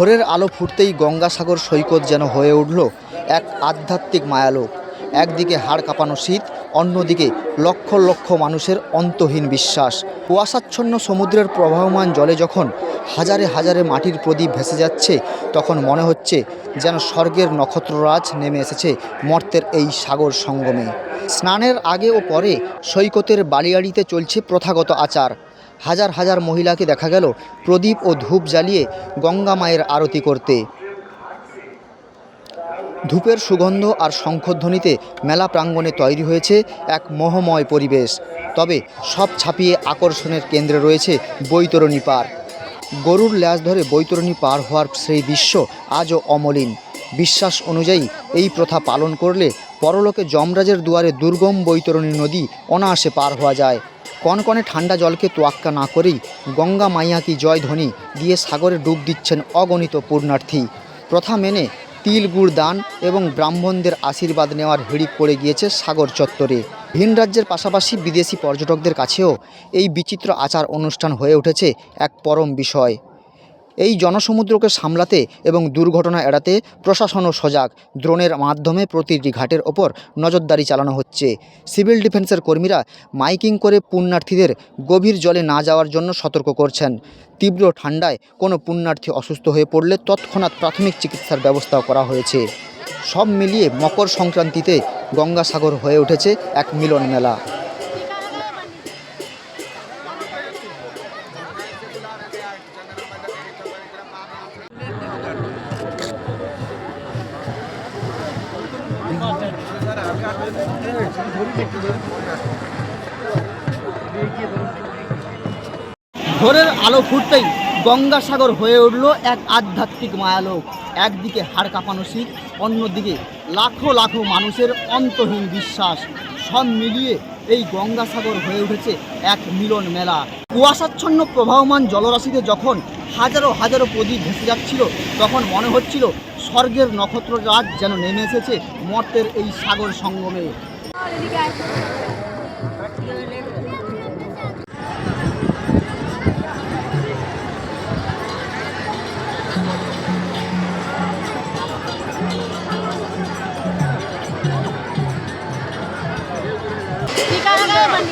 ভোরের আলো ফুটতেই গঙ্গাসাগর সৈকত যেন হয়ে উঠল এক আধ্যাত্মিক মায়ালোক। একদিকে হাড় কাঁপানো শীত, অন্যদিকে লক্ষ লক্ষ মানুষের অন্তহীন বিশ্বাস। কুয়াশাচ্ছন্ন সমুদ্রের প্রবাহমান জলে যখন হাজারে হাজারে মাটির প্রদীপ ভেসে যাচ্ছে, তখন মনে হচ্ছে যেন স্বর্গের নক্ষত্ররাজ নেমে এসেছে মর্তের এই সাগর সঙ্গমে। স্নানের আগে ও পরে সৈকতের বালিয়াড়িতে চলছে প্রথাগত আচার। হাজার হাজার মহিলাকে দেখা গেল প্রদীপ ও ধূপ জ্বালিয়ে গঙ্গা মায়ের আরতি করতে। ধূপের সুগন্ধ আর শঙ্খধ্বনিতে মেলা প্রাঙ্গণে তৈরি হয়েছে এক মোহময় পরিবেশ। তবে সব ছাপিয়ে আকর্ষণের কেন্দ্রে রয়েছে বৈতরণী পার গরুর ল্যাজ ধরে বৈতরণী পার হওয়ার সেই দৃশ্য আজও অমলিন। বিশ্বাস অনুযায়ী এই প্রথা পালন করলে পরলোকে যমরাজের দুয়ারে দুর্গম বৈতরণী নদী অনায়াসে পার হওয়া যায়। কনকনে ঠান্ডা জলকে তোয়াক্কা না করেই গঙ্গা মাইয়া কি জয় ধ্বনি দিয়ে সাগরে ডুব দিচ্ছেন অগণিত পূর্ণার্থী প্রথা মেনে তিল গুড় দান এবং ব্রাহ্মণদের আশীর্বাদ নেওয়ার হিড়িক পড়ে গিয়েছে সাগর চত্বরে। ভিন রাজ্যের পাশাপাশি বিদেশি পর্যটকদের কাছেও এই বিচিত্র আচার অনুষ্ঠান হয়ে উঠেছে এক পরম বিষয়। এই জনসমুদ্রকে সামলাতে এবং দুর্ঘটনা এড়াতে প্রশাসনও সজাগ। ড্রোনের মাধ্যমে প্রতিটি ঘাটের ওপর নজরদারি চালানো হচ্ছে। সিভিল ডিফেন্সের কর্মীরা মাইকিং করে পুণ্যার্থীদের গভীর জলে না যাওয়ার জন্য সতর্ক করছেন। তীব্র ঠান্ডায় কোনো পুণ্যার্থী অসুস্থ হয়ে পড়লে তৎক্ষণাৎ প্রাথমিক চিকিৎসার ব্যবস্থাও করা হয়েছে। সব মিলিয়ে মকর সংক্রান্তিতে গঙ্গাসাগর হয়ে উঠেছে এক মিলন মেলা। ভোরের আলো ফুটতেই গঙ্গাসাগর হয়ে উঠল এক আধ্যাত্মিক মায়ালোক। একদিকে হাড় কাঁপানো শীত অন্যদিকে লাখো লাখো মানুষের অন্তহীন বিশ্বাস। সব মিলিয়ে এই গঙ্গাসাগর হয়ে উঠেছে এক মিলন মেলা। কুয়াশাচ্ছন্ন প্রবাহমান জলরাশিতে যখন হাজারো হাজারো প্রদীপ ভেসে যাচ্ছিল, তখন মনে হচ্ছিল স্বর্গের নক্ষত্ররাজ যেন নেমে এসেছে মর্তের এই সাগর সঙ্গমে। মানে